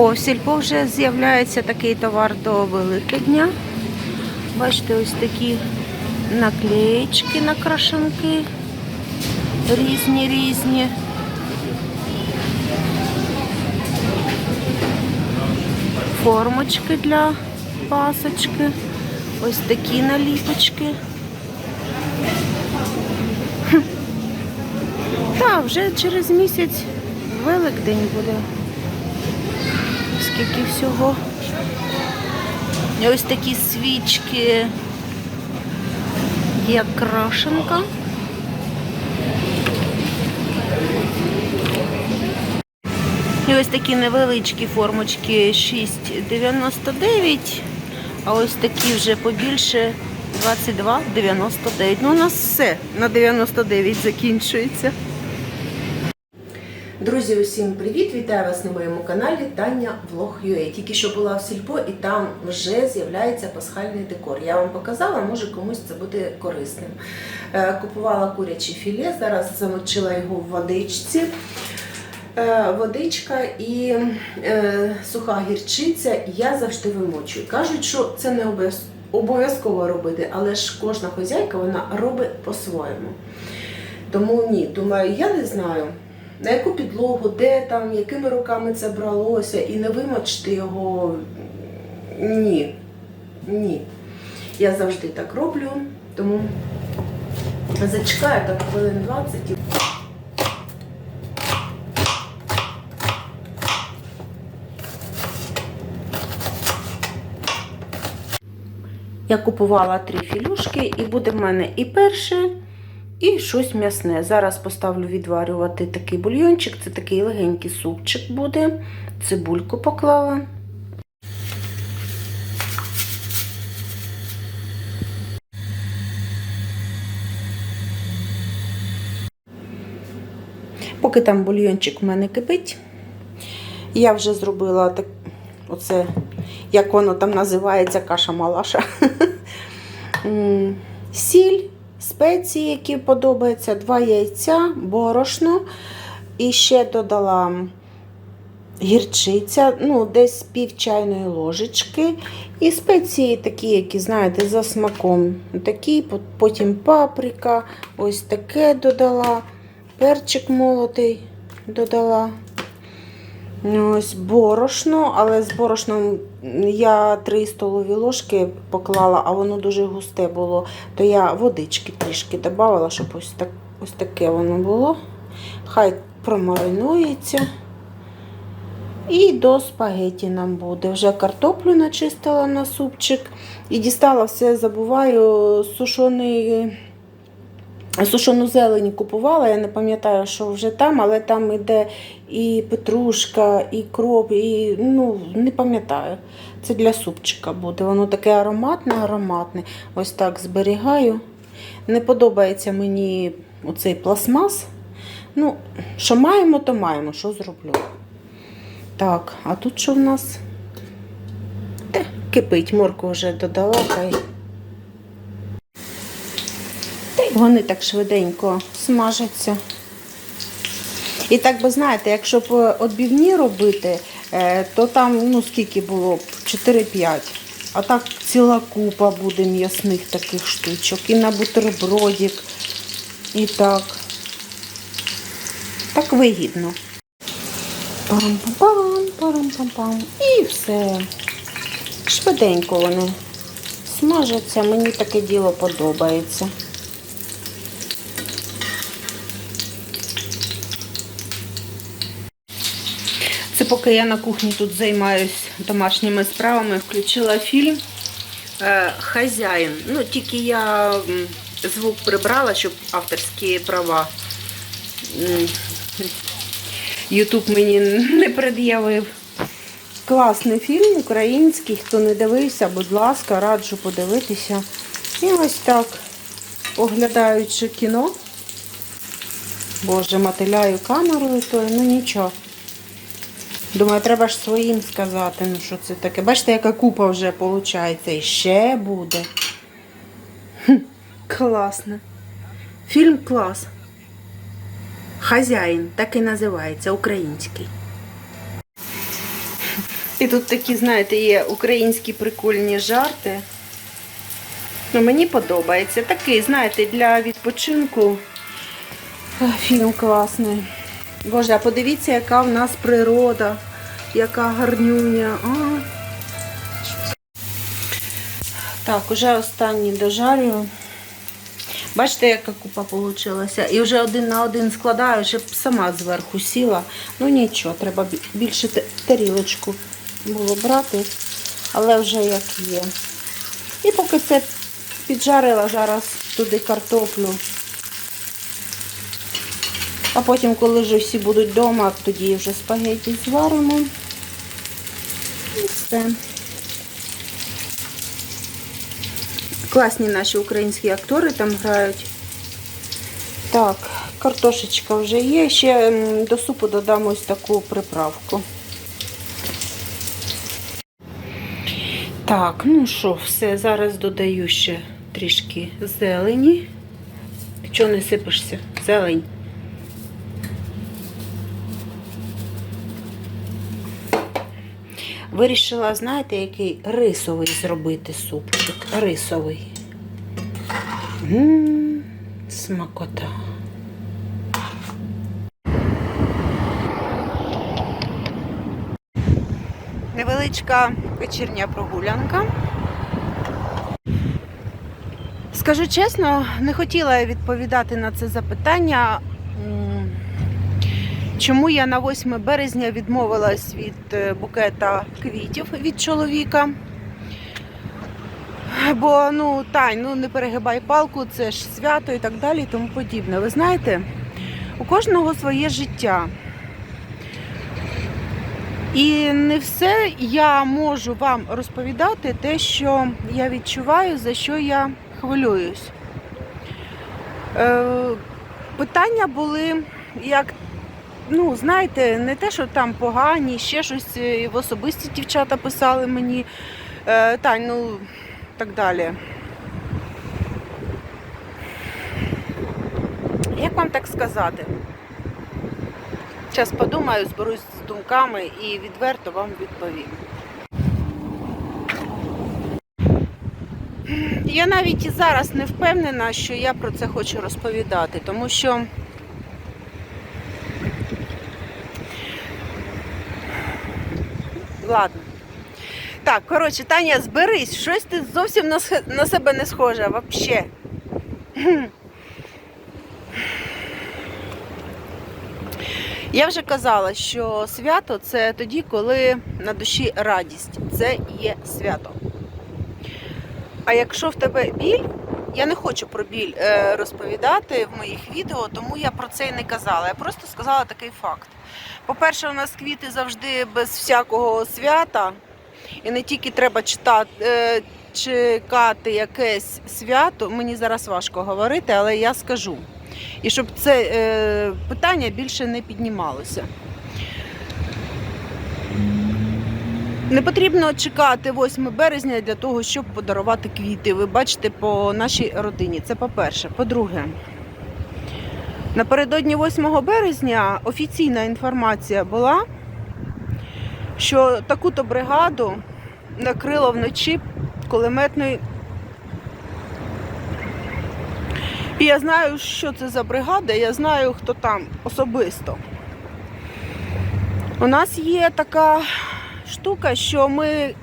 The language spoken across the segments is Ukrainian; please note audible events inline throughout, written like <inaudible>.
О, в сільпо вже з'являється такий товар до Великодня. Бачите, ось такі наклеєчки на крашанки. Різні різні. Формочки для пасочки. Ось такі наліпочки. Так, вже через місяць Великдень буде. Скільки всього. Ось такі свічки, як крашенка. І ось такі невеличкі формочки 6,99, а ось такі вже побільше 22,99. Ну, у нас все на 99 закінчується. Друзі, усім привіт! Вітаю вас на моєму каналі Таня Влог.ua. Тільки що була в сільпо і там вже з'являється пасхальний декор. Я вам показала, може комусь це буде корисним. Е, Купувала куряче філе, зараз замочила його в водичці. Е, Водичка і е, суха гірчиця я завжди вимочую. Кажуть, що це не обов'язково робити, але ж кожна хозяйка вона робить по-своєму. Тому ні, думаю, я не знаю, на яку підлогу, де там, якими руками це бралося, і не вимочити його. Ні. Ні. Я завжди так роблю, тому зачекаю так хвилин 20 Я купувала три філюшки, і буде в мене і перше, і щось м'ясне. Зараз поставлю відварювати такий бульйончик, це такий легенький супчик буде. Цибульку поклала. Поки там бульйончик в мене кипить, я вже зробила так, оце, як воно там називається, каша малаша. <laughs> Сіль, спеції, які подобаються, два яйця, борошно. І ще додала гірчиця, ну, десь пів чайної ложечки. І спеції такі, які, знаєте, за смаком. Такі, потім паприка, ось таке додала, перчик молотий додала. Ось борошно, але з борошном я 3 столові ложки поклала, а воно дуже густе було, то я водички трішки додавала, щоб ось, так, ось таке воно було. Хай промаринується. І до спагеті нам буде. Вже картоплю начистила на супчик. І дістала все, забуваю, сушений. Сушену зелень купувала, я не пам'ятаю, що вже там, але там іде і петрушка, і кроп, і ну, не пам'ятаю. Це для супчика буде. Воно таке ароматне, ароматне. Ось так зберігаю. Не подобається мені оцей пластмас. Ну, що маємо, то маємо, що зроблю. Так, а тут що в нас? Те, кипить, морку вже додала, хай. Та й вони так швиденько смажаться. І так би знаєте, якщо б відбивні робити, е, то там ну скільки було б? 4-5. А так ціла купа буде м'ясних таких штучок. І на бутербродик. І так. Так вигідно. Парам-пам-пам, парам-пам-пам. І все. Швиденько вони смажаться. Мені таке діло подобається. Це поки я на кухні тут займаюсь домашніми справами, включила фільм е, Хазяїн. Ну, тільки я звук прибрала, щоб авторські права. Ютуб мені не пред'явив. Класний фільм український. Хто не дивився, будь ласка, раджу подивитися. І ось так, оглядаючи кіно. Боже, мотиляю камерою, то ну нічого. Думаю, треба ж своїм сказати, ну що це таке. Бачите, яка купа вже виходить. І ще буде. Хм, класно. Фільм клас. Хазяїн, так і називається, український. І тут такі, знаєте, є українські прикольні жарти. Ну, мені подобається. Такий, знаєте, для відпочинку фільм класний. Боже, а подивіться, яка в нас природа, яка гарнюня. А. Так, уже останній дожарюю. Бачите, яка купа вийшла. І вже один на один складаю, щоб сама зверху сіла. Ну нічого, треба більше тарілочку було брати, але вже як є. І поки це піджарила зараз туди картоплю. А потім, коли вже всі будуть вдома, тоді вже спагетті зваримо. І все. Класні наші українські актори там грають. Так, картошечка вже є. Ще до супу додам ось таку приправку. Так, ну що, все, зараз додаю ще трішки зелені. Чого не сипишся? Зелень. Вирішила, знаєте, який рисовий зробити супчик. Рисовий. Ммм, смакота. Невеличка вечірня прогулянка. Скажу чесно, не хотіла я відповідати на це запитання. Чому я на 8 березня відмовилась від е, букета квітів від чоловіка? Бо ну Тань, ну не перегибай палку, це ж свято і так далі, і тому подібне. Ви знаєте, у кожного своє життя. І не все я можу вам розповідати те, що я відчуваю, за що я хвилююсь. Е, питання були як ну, знаєте, не те, що там погані, ще щось е, в особисті дівчата писали мені. Е, Тань, ну так далі. Як вам так сказати? Зараз подумаю, зберусь з думками і відверто вам відповім. Я навіть і зараз не впевнена, що я про це хочу розповідати, тому що Ладно. Так, коротше, Таня, зберись, щось ти зовсім на, на себе не схожа, вообще. Я вже казала, що свято це тоді, коли на душі радість. Це є свято. А якщо в тебе біль, я не хочу про біль е, розповідати в моїх відео, тому я про це і не казала. Я просто сказала такий факт. По-перше, у нас квіти завжди без всякого свята, і не тільки треба читати, е, чекати якесь свято. Мені зараз важко говорити, але я скажу. І щоб це е, питання більше не піднімалося. Не потрібно чекати 8 березня для того, щоб подарувати квіти. Ви бачите по нашій родині. Це по-перше. По-друге, напередодні 8 березня офіційна інформація була, що таку-то бригаду накрило вночі кулеметної. І я знаю, що це за бригада, я знаю, хто там особисто. У нас є така штука, що ми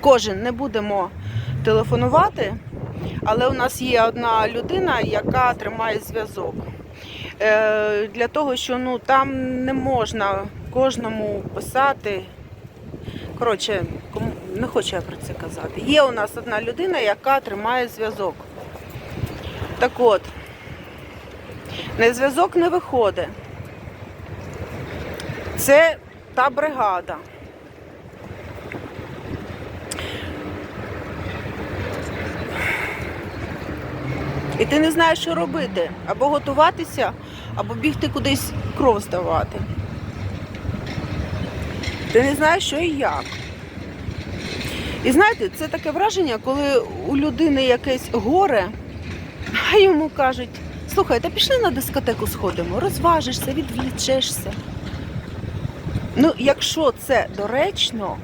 кожен не будемо телефонувати, але у нас є одна людина, яка тримає зв'язок. Е, для того, що ну, там не можна кожному писати. Коротше, не хочу я про це казати. Є у нас одна людина, яка тримає зв'язок. Так от, на зв'язок не виходить. Це та бригада. І ти не знаєш, що робити. Або готуватися, або бігти кудись кров здавати. Ти не знаєш, що і як. І знаєте, це таке враження, коли у людини якесь горе, <laughs> а йому кажуть, слухай, та пішли на дискотеку сходимо, розважишся, відвлічешся. Ну, якщо це доречно,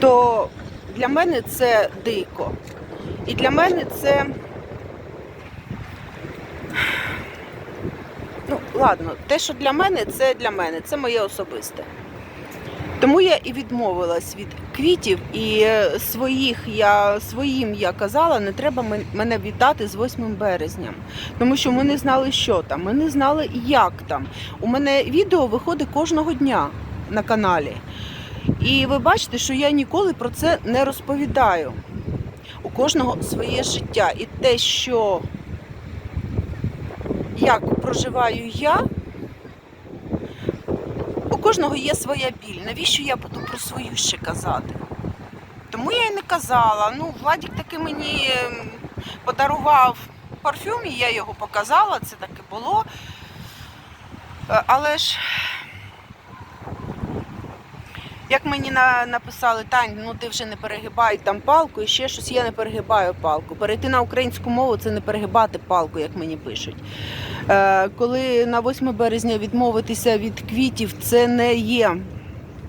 то для мене це дико. І для мене це. Ну, ладно, те, що для мене, це для мене, це моє особисте. Тому я і відмовилась від квітів, і е, своїх я своїм я казала, не треба мене вітати з 8 березня. Тому що ми не знали, що там, ми не знали, як там. У мене відео виходить кожного дня на каналі. І ви бачите, що я ніколи про це не розповідаю. У кожного своє життя. І те, що як проживаю я, у кожного є своя біль. Навіщо я буду про свою ще казати? Тому я й не казала. Ну, Владік таки мені ем, подарував парфюм, і я його показала, це таки було. Е, Але ж, як мені на, написали, Тань, ну ти вже не перегибай там палку і ще щось, я не перегибаю палку. Перейти на українську мову це не перегибати палку, як мені пишуть. Е, коли на 8 березня відмовитися від квітів, це не є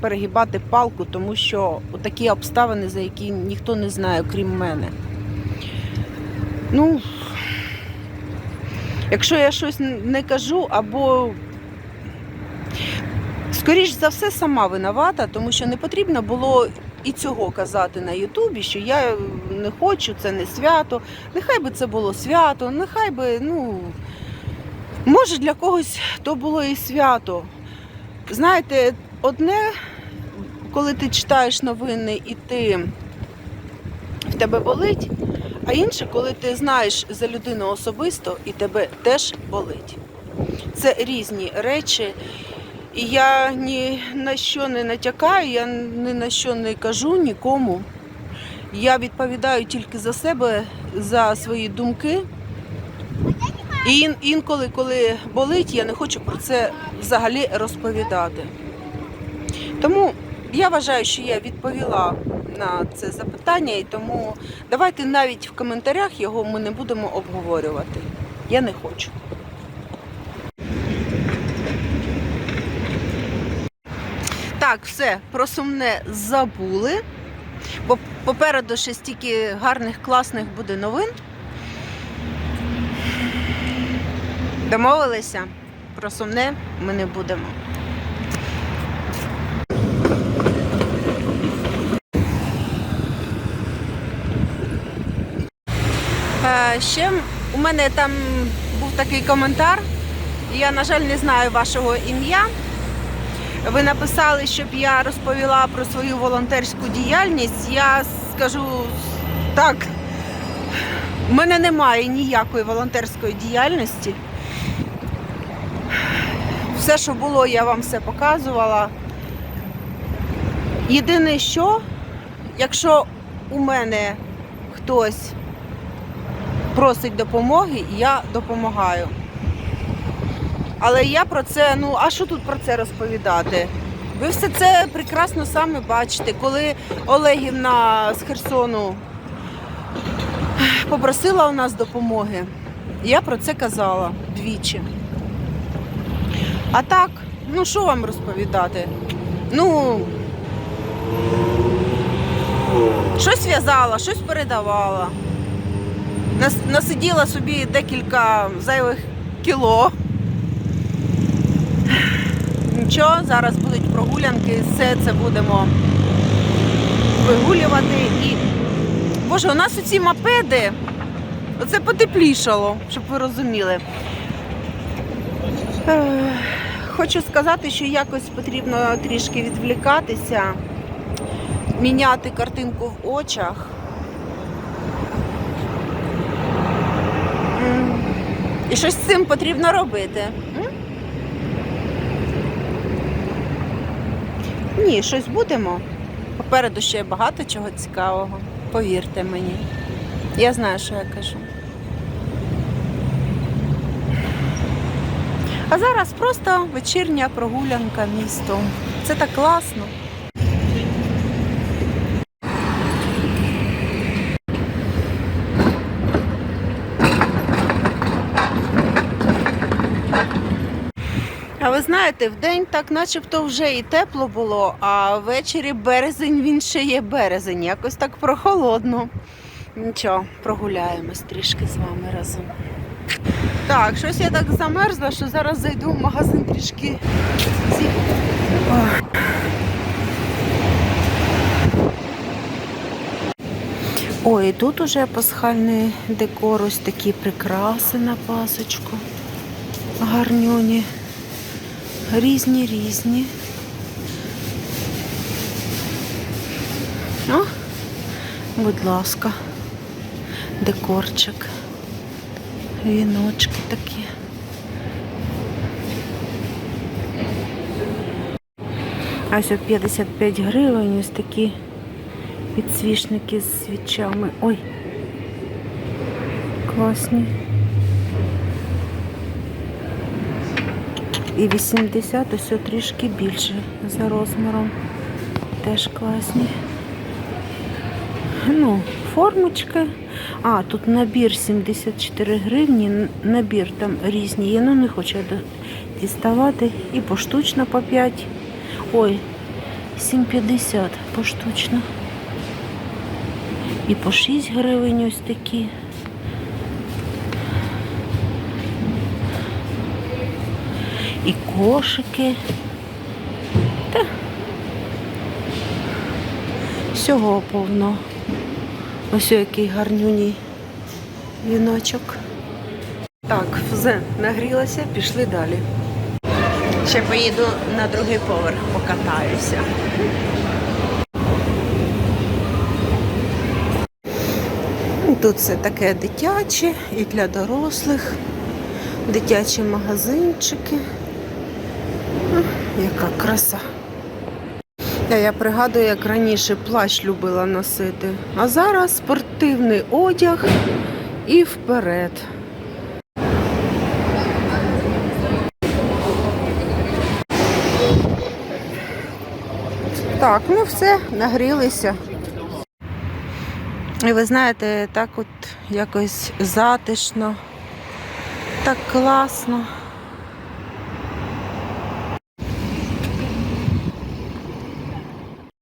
перегибати палку, тому що такі обставини, за які ніхто не знає, крім мене. Ну, якщо я щось не кажу, або скоріш за все сама винувата, тому що не потрібно було і цього казати на Ютубі, що я не хочу, це не свято. Нехай би це було свято, нехай би, ну. Може, для когось то було і свято. Знаєте, одне, коли ти читаєш новини і ти в тебе болить, а інше, коли ти знаєш за людину особисто і тебе теж болить. Це різні речі. І я ні на що не натякаю, я ні на що не кажу нікому. Я відповідаю тільки за себе, за свої думки. І інколи, коли болить, я не хочу про це взагалі розповідати. Тому я вважаю, що я відповіла на це запитання, і тому давайте навіть в коментарях його ми не будемо обговорювати. Я не хочу. Так, все, про сумне забули. Бо попереду ще стільки гарних, класних буде новин. Домовилися? Про сумне ми не будемо. Е, Ще у мене там був такий коментар. Я, на жаль, не знаю вашого ім'я. Ви написали, щоб я розповіла про свою волонтерську діяльність. Я скажу так, в мене немає ніякої волонтерської діяльності. Все, що було, я вам все показувала. Єдине, що, якщо у мене хтось просить допомоги, я допомагаю. Але я про це, ну а що тут про це розповідати? Ви все це прекрасно самі бачите, коли Олегівна з Херсону попросила у нас допомоги, я про це казала двічі. А так, ну що вам розповідати? Ну, щось в'язала, щось передавала. Нас- Насиділа собі декілька зайвих кіло. Нічого, зараз будуть прогулянки, все це будемо вигулювати. І, Боже, у нас оці мопеди, оце потеплішало, щоб ви розуміли. Хочу сказати, що якось потрібно трішки відвлікатися, міняти картинку в очах. І щось з цим потрібно робити. Ні, щось будемо. Попереду ще багато чого цікавого. Повірте мені. Я знаю, що я кажу. А зараз просто вечірня прогулянка містом. Це так класно. Ви знаєте, в день так начебто вже і тепло було, а ввечері березень він ще є березень. Якось так прохолодно. Нічого, прогуляємось трішки з вами разом. Так, щось я так замерзла, що зараз зайду в магазин трішки. Ой, і тут уже пасхальний декор, ось такі прикраси на пасочку. Гарнюні. Різні різні. О, будь ласка, декорчик. Віночки такі. А ось 55 гривень, ось такі підсвічники з свічами. Ой, класні. І 80 ось трішки більше за розміром. Теж класні. Ну, формочки. А, тут набір 74 гривні. Набір там різні є. Ну, не хочу діставати. І поштучно по 5. Ой, 7,50 поштучно. І по 6 гривень ось такі. І кошики. Та всього повно. Ось який гарнюній віночок. Так, все, нагрілася, пішли далі. Ще поїду на другий поверх, покатаюся. Тут все таке дитяче і для дорослих, дитячі магазинчики. Яка краса. Я пригадую, як раніше плащ любила носити, а зараз спортивний одяг і вперед. Так, ну все, нагрілися. І ви знаєте, так от якось затишно, так класно.